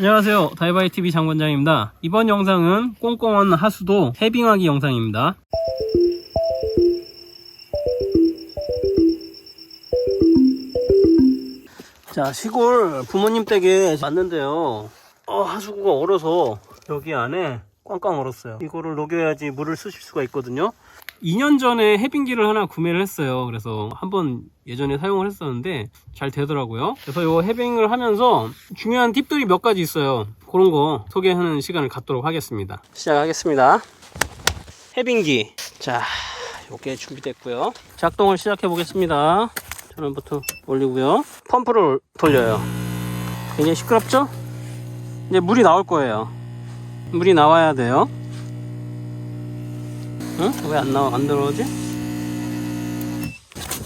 안녕하세요. 다이바이TV 장관장입니다. 이번 영상은 꽁꽁한 하수도 해빙하기 영상입니다. 자, 시골 부모님 댁에 왔는데요. 어, 하수구가 얼어서 여기 안에 꽝꽝 얼었어요. 이거를 녹여야지 물을 쓰실 수가 있거든요. 2년 전에 해빙기를 하나 구매를 했어요. 그래서 한번 예전에 사용을 했었는데 잘 되더라고요. 그래서 이 해빙을 하면서 중요한 팁들이 몇 가지 있어요. 그런 거 소개하는 시간을 갖도록 하겠습니다. 시작하겠습니다. 해빙기. 자, 요게 준비됐고요. 작동을 시작해 보겠습니다. 전원부터 올리고요. 펌프를 돌려요. 굉장히 시끄럽죠? 이제 물이 나올 거예요. 물이 나와야 돼요. 응? 왜 안 나와, 안 들어오지?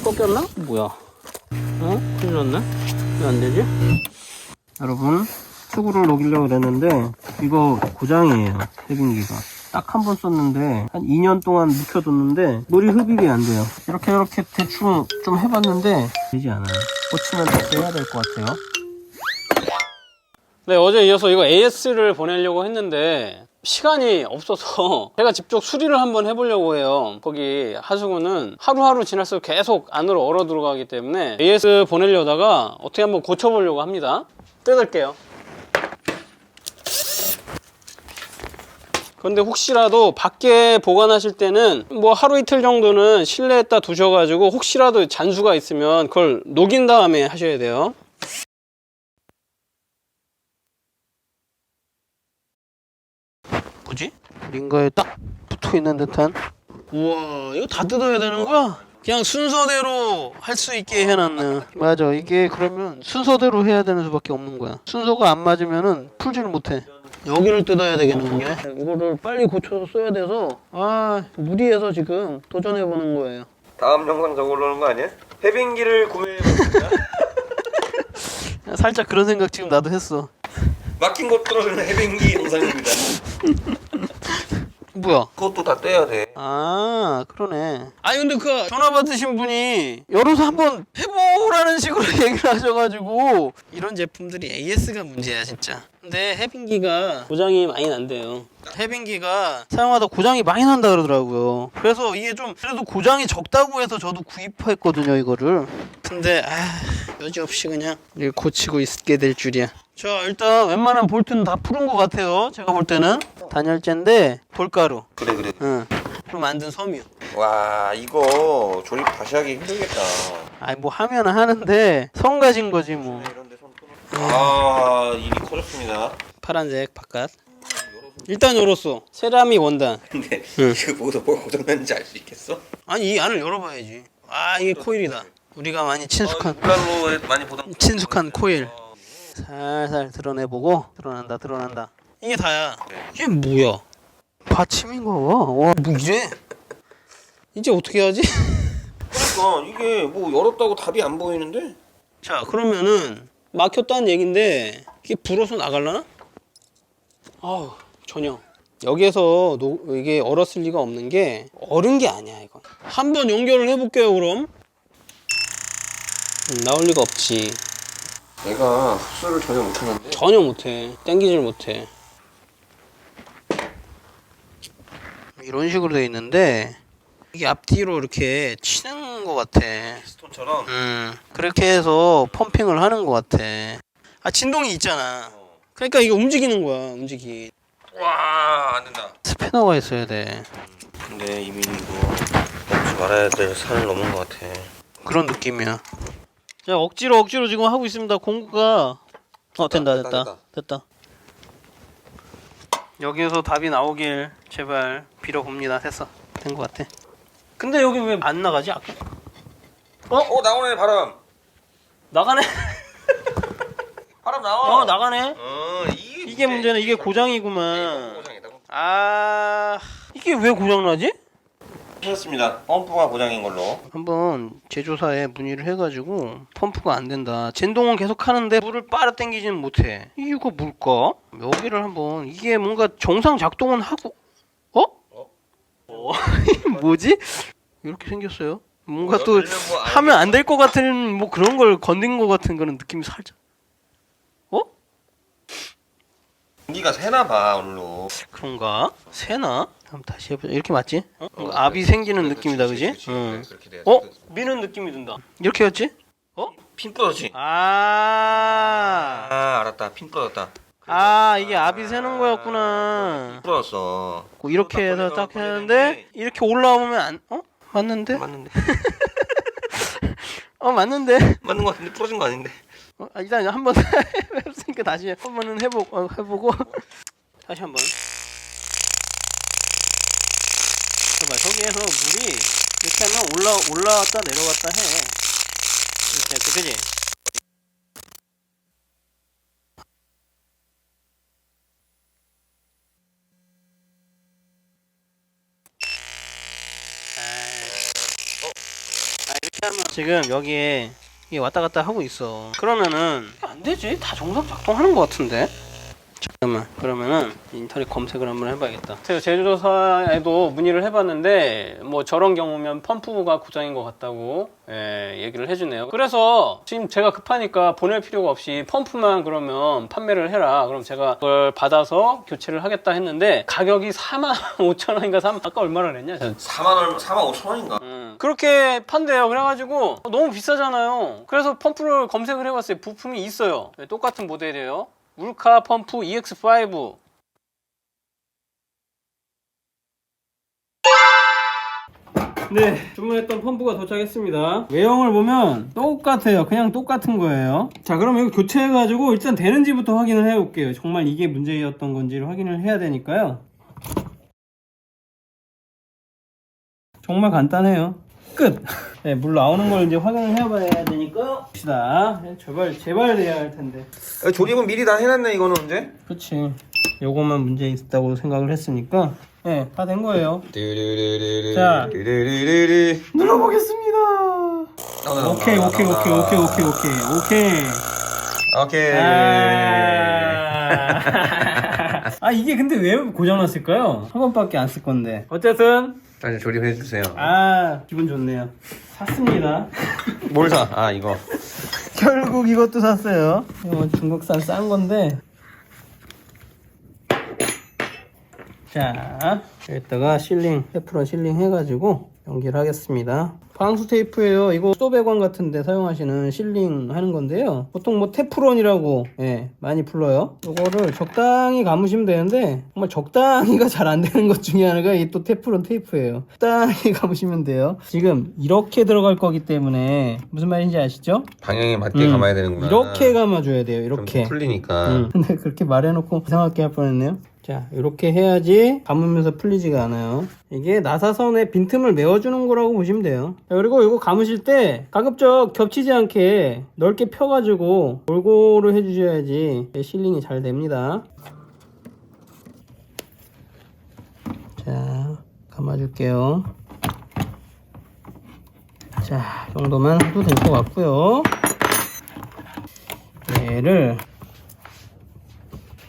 꺾였나? 뭐야? 어? 큰일 났네? 왜 안 되지? 여러분, 수구를 녹이려고 그랬는데, 이거 고장이에요. 해빙기가. 딱 한 번 썼는데, 한 2년 동안 묵혀뒀는데, 물이 흡입이 안 돼요. 이렇게 이렇게 대충 좀 해봤는데, 되지 않아요. 고치면 다시 해야 될 것 같아요. 네, 어제 이어서 이거 AS를 보내려고 했는데 시간이 없어서 제가 직접 수리를 한번 해보려고 해요. 거기 하수구는 하루하루 지날수록 계속 안으로 얼어 들어가기 때문에 AS 보내려다가 어떻게 한번 고쳐보려고 합니다. 뜯을게요. 근데 혹시라도 밖에 보관하실 때는 뭐 하루 이틀 정도는 실내에다 두셔가지고 혹시라도 잔수가 있으면 그걸 녹인 다음에 하셔야 돼요. 링거에 딱 붙어 있는 듯한. 우와, 이거 다 뜯어야 되는 거야? 그냥 순서대로 할 수 있게 해놨네. 맞아, 이게 그러면 순서대로 해야 되는 수밖에 없는 거야. 순서가 안 맞으면은 풀지를 못해. 여기를 뜯어야 되겠는 게 이거를 빨리 고쳐서 써야 돼서 아 무리해서 지금 도전해 보는 거예요. 다음 영상 저거 올라오는 거 아니야? 해빙기를 구매해봤습니다. 살짝 그런 생각 지금 나도 했어. 막힌 곳 뚫어주는 해빙기 영상입니다. 뭐야? 그것도 다 떼야 돼. 아 그러네 아니 근데 그 전화 받으신 분이 열어서 한번 해보라는 식으로 얘기를 하셔가지고 이런 제품들이 AS가 문제야 진짜 근데 해빙기가 고장이 많이 난대요 해빙기가 사용하다 고장이 많이 난다 그러더라고요 그래서 이게 좀 그래도 고장이 적다고 해서 저도 구입했거든요 이거를 근데 아 여지없이 그냥 이걸 고치고 있게 될 줄이야 자 일단 웬만한 볼트는 다 푸른 것 같아요 제가 볼 때는 단열재인데 돌가루 그래 그래. 응. 로 만든 섬유. 와 이거 조립 다시 하기 힘들겠다. 아니 뭐 하면 하는데 성 가진 거지 뭐. 아 일이 커졌습니다. 파란색 바깥. 일단 열었어. 세라믹 원단. 근데 응. 이거 보고서 뭐가 고장났는지 알 수 있겠어? 아니 이 안을 열어봐야지. 아 이게 코일이다. 우리가 많이 친숙한 물갈로 많이 보던. 친숙한 코일. 살살 드러내보고 드러난다 드러난다. 이게 다야. 이게 뭐야? 받침인가 봐. 와, 뭐 이래? 이제 어떻게 하지? 그러니까 이게 뭐 열었다고 답이 안 보이는데? 자 그러면은 막혔다는 얘긴데 이게 불어서 나갈라나? 아우 전혀. 여기에서 노, 이게 얼었을 리가 없는 게 얼은 게 아니야 이거 한번 연결을 해볼게요 그럼. 음, 나올 리가 없지. 내가 흡수를 전혀 못하는데. 전혀 못해. 땡기질 못해. 이런 식으로 돼 있는데 이게 앞뒤로 이렇게 치는 것 같아 스톤처럼. 음, 그렇게 해서 펌핑을 하는 것 같아. 아, 진동이 있잖아. 그러니까 이게 움직이는 거야, 움직이. 와 안 된다. 스패너가 있어야 돼. 근데 이미 이거 넘지 말아야 될 산을 넘은 것 같아. 그런 느낌이야. 자, 억지로 억지로 지금 하고 있습니다. 공구가. 어, 된다, 됐다, 됐다. 됐다. 됐다. 여기에서 답이 나오길 제발 빌어봅니다. 됐어. 된 것 같아. 근데 여기 왜 안 나가지? 아까 어 나오네 바람. 나가네. 바람 나와. 어, 나가네. 어 이게, 이게 문제는 이게 고장이구만. 고장이다. 아, 이게 왜 고장 나지? 찾았습니다. 펌프가 고장인 걸로. 한번 제조사에 문의를 해가지고 펌프가 안 된다. 진동은 계속 하는데 물을 빨아 당기지는 못해. 이유가 뭘까? 여기를 한번 이게 뭔가 정상 작동은 하고 어? 어? 뭐지? 이렇게 생겼어요. 뭔가 또 열면 뭐 하면 안 될 것 같은 뭐 그런 걸 건든 것 같은 그런 느낌이 살짝. 어? 공기가 새나 봐 오늘로. 그런가? 새나? 한번 다시 해보자. 이렇게 맞지? 어? 뭔가 압이 생기는 느낌이다, 그지? 응. 어? 미는 느낌이 든다. 이렇게 했지? 어? 핀 부러졌지. 아, 아 알았다. 핀 부러졌다. 아 이게 압이 새는 거였구나. 부러졌어. 그 이렇게 해서 딱 했는데 이렇게 올라오면 안, 어? 맞는데? 맞는데. 어 맞는데? 맞는 거 같은데 부러진 거 아닌데. 어, 아, 일단 한번 해봤으니까 다시 한 번은 해보 어, 해보고 다시 한번. 봐봐 저기에서 물이 이렇게 하면 올라 올라왔다 내려갔다 해. 이렇게 그지? 아 이렇게 하면 지금 여기에 이게 왔다 갔다 하고 있어. 그러면은 안 되지? 다 정상 작동하는 것 같은데. 잠깐만 그러면은 인터넷 검색을 한번 해봐야겠다 제가 제조사에도 문의를 해봤는데 뭐 저런 경우면 펌프가 고장인 것 같다고 예, 얘기를 해주네요 그래서 지금 제가 급하니까 보낼 필요가 없이 펌프만 그러면 판매를 해라 그럼 제가 그걸 받아서 교체를 하겠다 했는데 가격이 4만 5천 원인가 3 아까 얼마나 그랬냐 4만 원, 4만 5천 원인가? 음, 그렇게 판대요. 그래가지고 너무 비싸잖아요. 그래서 펌프를 검색을 해봤어요. 부품이 있어요. 네, 똑같은 모델이에요. 울카 펌프 EX5. 네, 주문했던 펌프가 도착했습니다. 외형을 보면 똑같아요. 그냥 똑같은 거예요. 자, 그럼 이거 교체해가지고 일단 되는지부터 확인을 해볼게요. 정말 이게 문제였던 건지를 확인을 해야 되니까요. 정말 간단해요. 끝. 네, 물 나오는 걸 이제 확인을 해봐야 되니까 봅시다. 네, 제발 제발 돼야 할 텐데. 조립은 미리 다 해놨네 이거는 언제? 그렇지. 요거만 문제 있다고 생각을 했으니까 네, 다 된 거예요. 자. 눌러보겠습니다. 오케이, 오케이, 오케이, 오케이, 오케이, 오케이, 오케이. 오케이. 아, 아 이게 근데 왜 고장났을까요? 한 번밖에 안 쓸 건데. 어쨌든 다시 조립해 주세요. 아 기분 좋네요. 샀습니다. 뭘 사? 아 이거. 결국 이것도 샀어요. 이거 중국산 싼 건데. 자, 여기다가 실링, 테프론 실링 해가지고 연기를 하겠습니다. 방수 테이프예요. 이거 수도배관 같은데 사용하시는 실링 하는 건데요. 보통 뭐 테프론이라고 예, 많이 불러요. 이거를 적당히 감으시면 되는데 정말 적당히가 잘 안 되는 것 중에 하나가 이 또 테프론 테이프예요. 적당히 감으시면 돼요. 지금 이렇게 들어갈 거기 때문에 무슨 말인지 아시죠? 방향에 맞게 음, 감아야 되는구나. 이렇게 감아줘야 돼요. 이렇게. 또 풀리니까. 음, 근데 그렇게 말해놓고 이상하게 할 뻔했네요. 자, 이렇게 해야지 감으면서 풀리지가 않아요. 이게 나사선에 빈틈을 메워주는 거라고 보시면 돼요. 자, 그리고 이거 감으실 때 가급적 겹치지 않게 넓게 펴가지고 골고루 해주셔야지 실링이 잘 됩니다. 자, 감아줄게요. 자, 이 정도만 해도 될 것 같고요. 얘를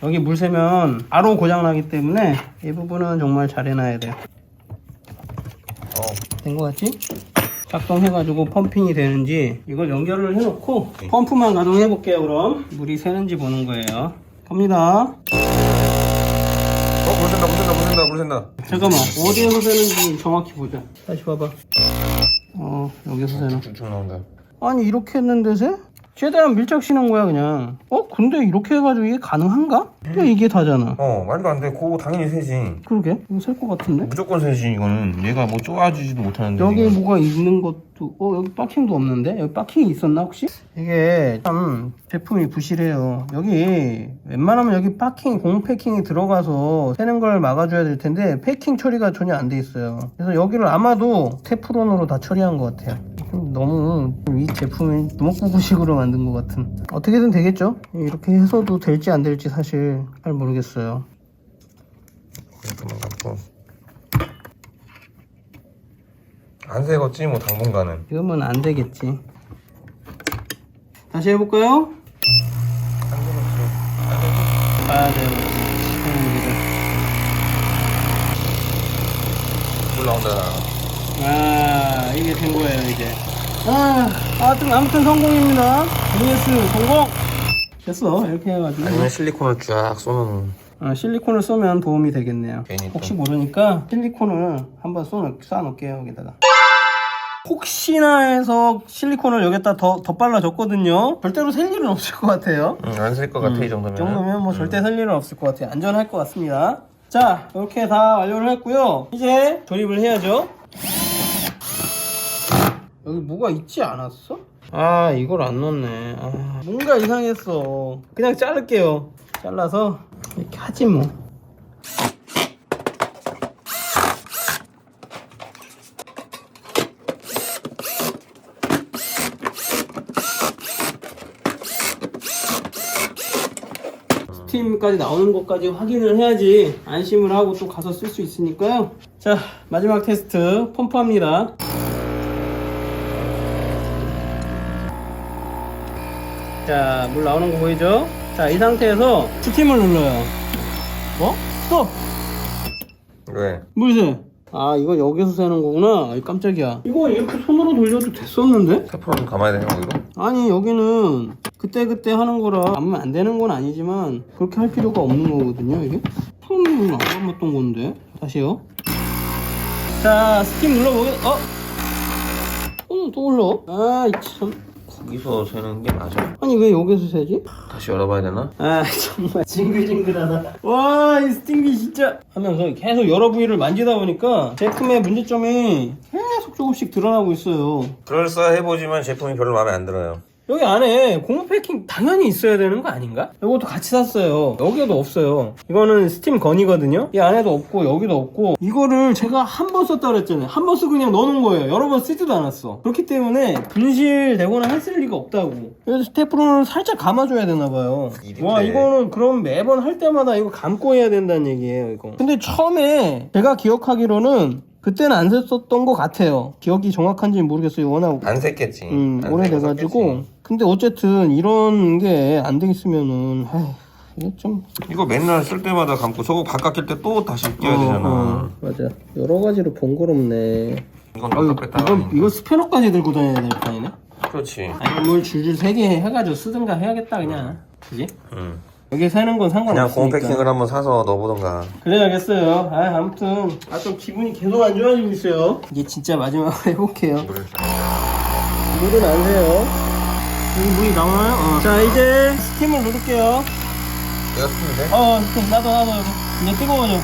여기 물 새면 바로 고장나기 때문에 이 부분은 정말 잘 해놔야 돼요. 어. 된것 같지? 작동해가지고 펌핑이 되는지 이걸 연결을 해놓고 펌프만 가동해 볼게요 그럼 물이 새는지 보는 거예요 갑니다 어, 물 샌다, 물 샌다, 물 샌다, 물 샌다. 잠깐만 어디에서 새는지 정확히 보자 다시 봐봐 어 여기서 새나 엄청 나온다. 아니 이렇게 했는데 새? 최대한 밀착 신은 거야 그냥 어? 근데 이렇게 해가지고 이게 가능한가? 야 이게 다잖아 어, 말도 안 돼. 그거 당연히 새지. 그러게 이거 셀것 같은데? 무조건 새지, 이거는. 얘가 뭐 쪼아주지도 못하는데. 여기 이거. 뭐가 있는 것 도어 여기 박킹도 없는데? 여기 박킹이 있었나 혹시? 이게 참 제품이 부실해요. 여기 웬만하면 여기 박킹 공 패킹이 들어가서 새는 걸 막아줘야 될 텐데 패킹 처리가 전혀 안 돼 있어요. 그래서 여기를 아마도 테프론으로 다 처리한 것 같아요. 좀 너무 이 제품이 주먹구구식으로 만든 것 같은. 어떻게든 되겠죠? 이렇게 해서도 될지 안 될지 사실 잘 모르겠어요 이렇게만 갖고. 안 새겠지, 뭐, 당분간은. 지금은 안 되겠지 다시 해볼까요? 아, 네. 물 나온다. 아, 이게 된 거예요, 이제. 아, 아무튼, 아무튼 성공입니다. VS 성공! 됐어, 이렇게 해가지고. 아니면 실리콘을 쫙 쏘면 어, 실리콘을 쏘면 도움이 되겠네요. 괜히 또. 혹시 모르니까 실리콘을 한번 쏘, 쏴놓을게요 여기다가. 혹시나 해서 실리콘을 여기다 더, 더 발라줬거든요. 절대로 셀 일은 없을 것 같아요. 응, 안쓸 것 같아 이 정도면. 이 정도면 뭐 절대 살 일은 없을 것 같아요. 안전할 것 같습니다. 자, 이렇게 다 완료를 했고요. 이제 조립을 해야죠. 여기 뭐가 있지 않았어? 아, 이걸 안 넣었네. 아, 뭔가 이상했어. 그냥 자를게요. 잘라서 이렇게 하지 뭐. 스팀까지 나오는 것까지 확인을 해야지 안심을 하고 또 가서 쓸 수 있으니까요. 자, 마지막 테스트 펌프합니다. 자, 물 나오는 거 보이죠? 자, 이 상태에서 스팀을 눌러요. 어? 스톱! 왜? 물새. 아, 이거 여기서 새는 거구나. 아이, 깜짝이야. 이거 이렇게 손으로 돌려도 됐었는데? 테프론 감아야 되는 거 이거? 아니 여기는 그때그때 하는 거라 아무면 안 되는 건 아니지만 그렇게 할 필요가 없는 거거든요 이게 처음에는 안 감았던 건데 다시요 자 스팀 눌러보게 어? 어? 또 올라? 아참 거기서 세는 게 맞아? 아니 왜 여기서 세지? 다시 열어봐야 되나? 아 정말 징글징글하다 와이 스팅비 진짜 하면서 계속 여러 부위를 만지다 보니까 제품의 문제점이 계속 조금씩 드러나고 있어요 그럴싸해보지만 제품이 별로 마음에 안 들어요. 여기 안에 고무 패킹 당연히 있어야 되는 거 아닌가? 이것도 같이 샀어요. 여기에도 없어요. 이거는 스팀 건이거든요. 이 안에도 없고 여기도 없고 이거를 제가 한 번 썼다 그랬잖아요. 한 번 쓰고 그냥 넣어놓은 거예요. 여러 번 쓰지도 않았어. 그렇기 때문에 분실되거나 했을 리가 없다고. 그래서 스테프론을 살짝 감아줘야 되나 봐요. 와 이거는 그럼 매번 할 때마다 이거 감고 해야 된다는 얘기예요. 이거. 근데 처음에 제가 기억하기로는 그때는 안 썼던 것 같아요. 기억이 정확한지는 모르겠어요. 워낙 안 샜겠지. 음, 안 오래돼가지고. 샜겠지. 근데 어쨌든 이런 게안 아휴, 이게 좀. 이거 맨날 쓸 때마다 감고 저거 바깥 낄때또 다시 끼워야 어, 되잖아. 어, 맞아. 여러 가지로 번거롭네. 이건 아유, 넣다 뺐다. 이거, 이거 스패너까지 들고 다녀야 될 판이네? 그렇지. 아니, 뭘 줄줄 세 개 해가지고 쓰든가 해야겠다, 그냥. 그지? 응. 여기 세는 건 그냥 상관없으니까. 고무 패킹을 한번 사서 넣어보던가. 그래야겠어요. 아, 아무튼. 아, 좀 기분이 계속 안 좋아지고 있어요. 이게 진짜 마지막으로 해볼게요. 물은 안 새요. 여기 물이 나오나요? 어. 자, 이제 스팀을 누를게요. 내가 쓰는데? 어, 스팀. 나도, 나도. 이제 뜨거워져.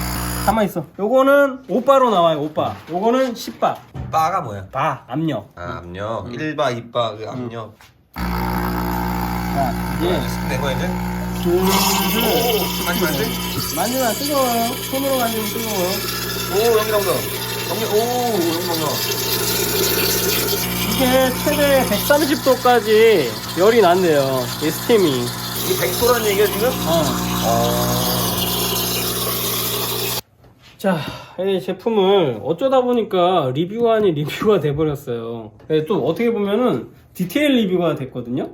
가만 있어. 요거는 5바로 나와요, 5바. 요거는 10바. 바가 뭐야? 바, 압력. 아 압력. 1바, 2바 그 압력. 자, 이제 된 거야 이제? 오, 만지면 안 돼? 만지면 안 뜨거워요. 손으로 만지면 뜨거워요. 오 여기 나온다. 여기 오 여기 나온다. 이게 최대 130도까지 열이 난대요. 이 스팀이. 이게 백도란 얘기야 지금? 어. 아. 자, 이 제품을 어쩌다 보니까 리뷰가 아닌 리뷰가 돼버렸어요. 예, 또 어떻게 보면은 디테일 리뷰가 됐거든요.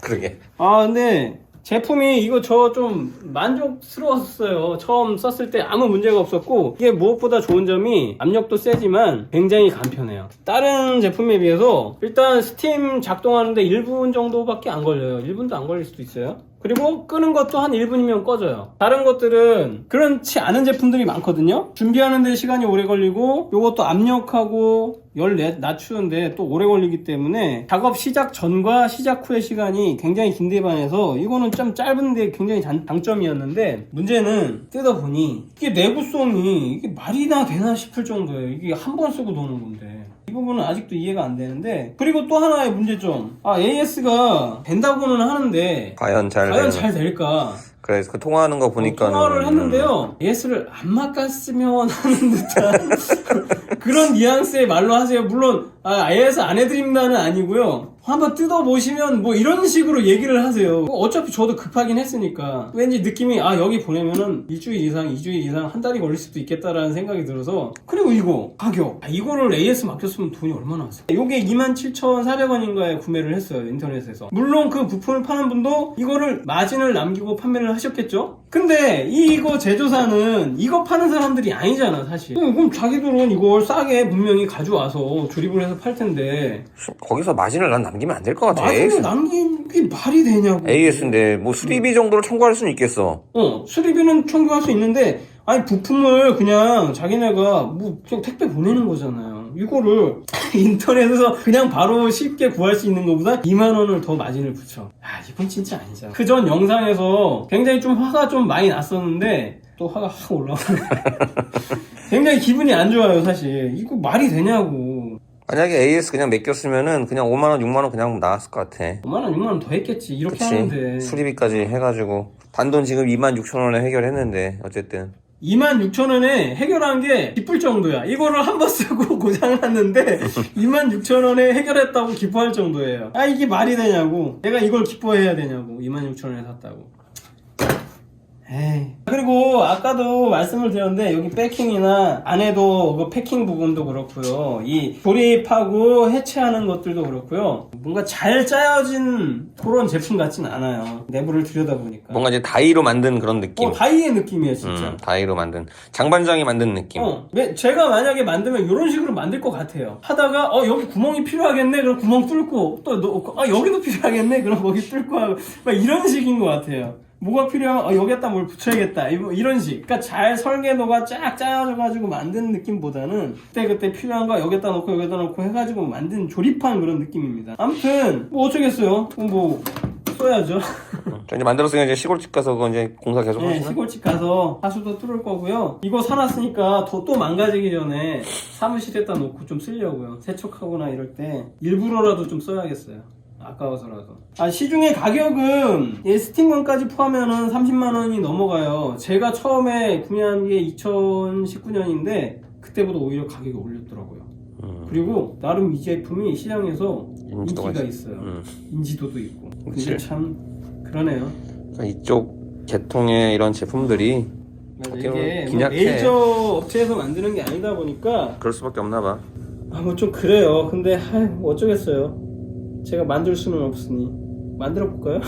그러게. 아, 근데 제품이 이거 저 좀 만족스러웠어요. 처음 썼을 때 아무 문제가 없었고 이게 무엇보다 좋은 점이 압력도 세지만 굉장히 간편해요. 다른 제품에 비해서 일단 스팀 작동하는데 1분 정도밖에 안 걸려요. 1분도 안 걸릴 수도 있어요. 그리고 끄는 것도 한 1분이면 꺼져요. 다른 것들은 그렇지 않은 제품들이 많거든요. 준비하는데 시간이 오래 걸리고 이것도 압력하고 열 내- 낮추는데 또 오래 걸리기 때문에 작업 시작 전과 시작 후의 시간이 굉장히 긴데 반해서 이거는 좀 짧은데 굉장히 장, 장점이었는데 문제는 뜯어보니 이게 내구성이 이게 말이나 되나 싶을 정도예요. 이게 한 번 쓰고 도는 건데. 이 부분은 아직도 이해가 안 되는데 그리고 또 하나의 문제점 아 AS가 된다고는 하는데 과연 잘 과연 되는- 잘 될까 그래서 그 통화하는 거 보니까 어, 통화를 했는데요. AS를 안 막았으면 하는 듯한 그런 뉘앙스의 말로 하세요. 물론 아, AS 안 해드립니다는 아니고요 한번 뜯어보시면 뭐 이런 식으로 얘기를 하세요. 어차피 저도 급하긴 했으니까. 왠지 느낌이 아 여기 보내면은 일주일 이상 2주일 이상 한 달이 걸릴 수도 있겠다라는 생각이 들어서. 그리고 이거 가격. 아, 이거를 AS 맡겼으면 돈이 얼마나 왔어요? 요게 27,400원인가에 구매를 했어요 인터넷에서. 물론 그 부품을 파는 분도 이거를 마진을 남기고 판매를 하셨겠죠? 근데 이거 제조사는 이거 파는 사람들이 아니잖아 사실. 어, 그럼 자기들은 이걸 싸게 분명히 가져와서 조립을 해서 팔 텐데. 거기서 마진을 난 남기면 안 될 것 같아. 마진을 AS. 남긴 게 말이 되냐고. AS인데 뭐 수리비 정도로 청구할 수는 있겠어. 어, 수리비는 청구할 수 있는데, 아니, 부품을 그냥 자기네가 뭐, 그냥 택배 보내는 거잖아요. 이거를 인터넷에서 그냥 바로 쉽게 구할 수 있는 것보다 2만원을 더 마진을 붙여. 아, 이건 진짜 아니잖아. 그 전 영상에서 굉장히 좀 화가 좀 많이 났었는데, 또 화가 확 올라오네. 굉장히 기분이 안 좋아요, 사실. 이거 말이 되냐고. 만약에 AS 그냥 맡겼으면은 그냥 5만원, 6만원 그냥 나왔을 것 같아. 5만원, 6만원 더 했겠지. 이렇게 그치. 하는데. 수리비까지 해가지고. 단돈 지금 2만 6천 원에 해결했는데, 어쨌든. 26,000원에 해결한 게 기쁠 정도야. 이거를 한 번 쓰고 고장났는데 26,000원에 해결했다고 기뻐할 정도예요. 아 이게 말이 되냐고. 내가 이걸 기뻐해야 되냐고. 26,000원에 샀다고. 에이. 그리고 아까도 말씀을 드렸는데 여기 패킹이나 안에도 그 패킹 부분도 그렇고요. 이 조립하고 해체하는 것들도 그렇고요. 뭔가 잘 짜여진 그런 제품 같진 않아요. 내부를 들여다보니까. 뭔가 이제 다이로 만든 그런 느낌. 어, 다이의 느낌이에요, 진짜. 음, 다이로 만든. 장반장이 만든 느낌. 어, 매- 제가 만약에 만들면 이런 식으로 만들 것 같아요. 하다가 어 여기 구멍이 필요하겠네, 그럼 구멍 뚫고 또 넣고 아 여기도 필요하겠네, 그럼 거기 뚫고 하고 막 이런 식인 것 같아요. 뭐가 필요하면 어, 여기에다 뭘 붙여야겠다 이- 이런 식. 그러니까 잘 설계도가 쫙 짜여져가지고 만든 느낌보다는 그때 그때 필요한 거 여기에다 놓고 여기에다 놓고 해가지고 만든 조립한 그런 느낌입니다. 아무튼 뭐 어쩌겠어요. 뭐 써야죠. 저 이제 만들었으니까 이제 시골집 가서 그거 이제 공사 계속 네, 하시나? 시골집 가서 하수도 뚫을 거고요. 이거 살았으니까 더 또 망가지기 전에 사무실에다 놓고 좀 쓰려고요. 세척하거나 이럴 때 일부러라도 좀 써야겠어요. 아까워서라도. 아, 시중에 가격은 예, 스팀건까지 포함하면 30만 원이 넘어가요. 제가 처음에 구매한 게 2019년인데 그때보다 오히려 가격이 올렸더라고요. 음, 그리고 나름 이 제품이 시장에서 인기가 있- 있어요. 음. 인지도도 있고. 그치. 근데 참 그러네요. 그러니까 이쪽 계통의 이런 제품들이 맞아, 어떻게 보면 이게 뭐 빈약해. 메이저 업체에서 만드는 게 아니다 보니까 그럴 수밖에 없나 봐. 아뭐 좀 그래요. 근데 뭐 어쩌겠어요. 제가 만들 수는 없으니 만들어 볼까요?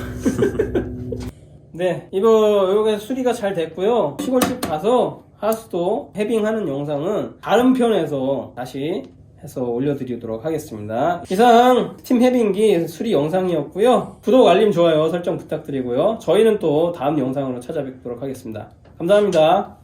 네 이거 여기 수리가 잘 됐고요. 시골집 가서 하수도 해빙하는 영상은 다른 편에서 다시 해서 올려드리도록 하겠습니다. 이상 팀 해빙기 수리 영상이었고요. 구독, 알림, 좋아요 설정 부탁드리고요. 저희는 또 다음 영상으로 찾아뵙도록 하겠습니다. 감사합니다.